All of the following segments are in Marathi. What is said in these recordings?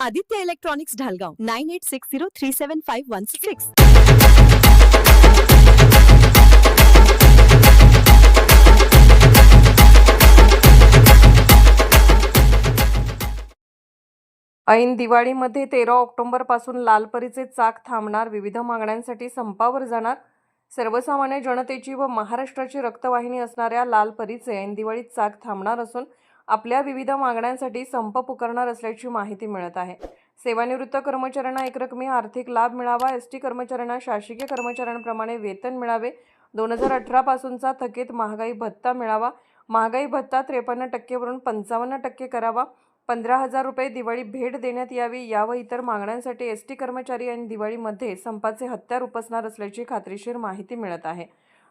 Aditya electronics Dhalgaon nine eight six zero three seven five one six. ऐन दिवाळीमध्ये तेरा ऑक्टोबरपासून लालपरीचे चाक थांबणार विविध मागण्यांसाठी संपावर जाणार. सर्वसामान्य जनतेची व महाराष्ट्राची रक्तवाहिनी असणाऱ्या लालपरीचे ऐन दिवाळीत चाक थांबणार असून आपल्या विविध मागण्यांसाठी संप पुकारणार असल्याची माहिती मिळत आहे. सेवानिवृत्त कर्मचाऱ्यांना एकरकमी आर्थिक लाभ मिळावा एस टी कर्मचाऱ्यांना शासकीय कर्मचाऱ्यांप्रमाणे वेतन मिळावे. दोन हजार अठरापासूनचा थकीत महागाई भत्ता मिळावा. महागाई भत्ता त्रेपन्न टक्केवरून पंचावन्न टक्के करावा. पंधरा हजार रुपये दिवाळी भेट देण्यात यावी या व इतर मागण्यांसाठी एस टी कर्मचारी आणि दिवाळीमध्ये संपाचे हत्यार उपसणार असल्याची खात्रीशीर माहिती मिळत आहे.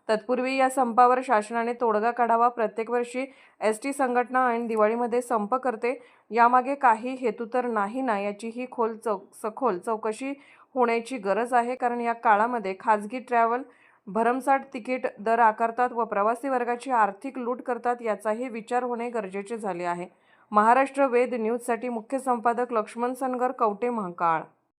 तत्पूर्वी या संपावर शासनाने तोडगा काढावा प्रत्येक वर्षी एस टी संघटना ऐन दिवाळीमध्ये संप करते यामागे काही हेतू तर नाही ना याची ही खोल चौ सखोल चौकशी होण्याची गरज आहे. कारण या काळामध्ये खाजगी ट्रॅव्हल भरमसाठ तिकीट दर आकारतात व प्रवासी वर्गाची आर्थिक लूट करतात याचाही विचार होणे गरजेचे झाले आहे. महाराष्ट्र वेद न्यूजसाठी मुख्य संपादक लक्ष्मण सनगर कवटे महाकाळ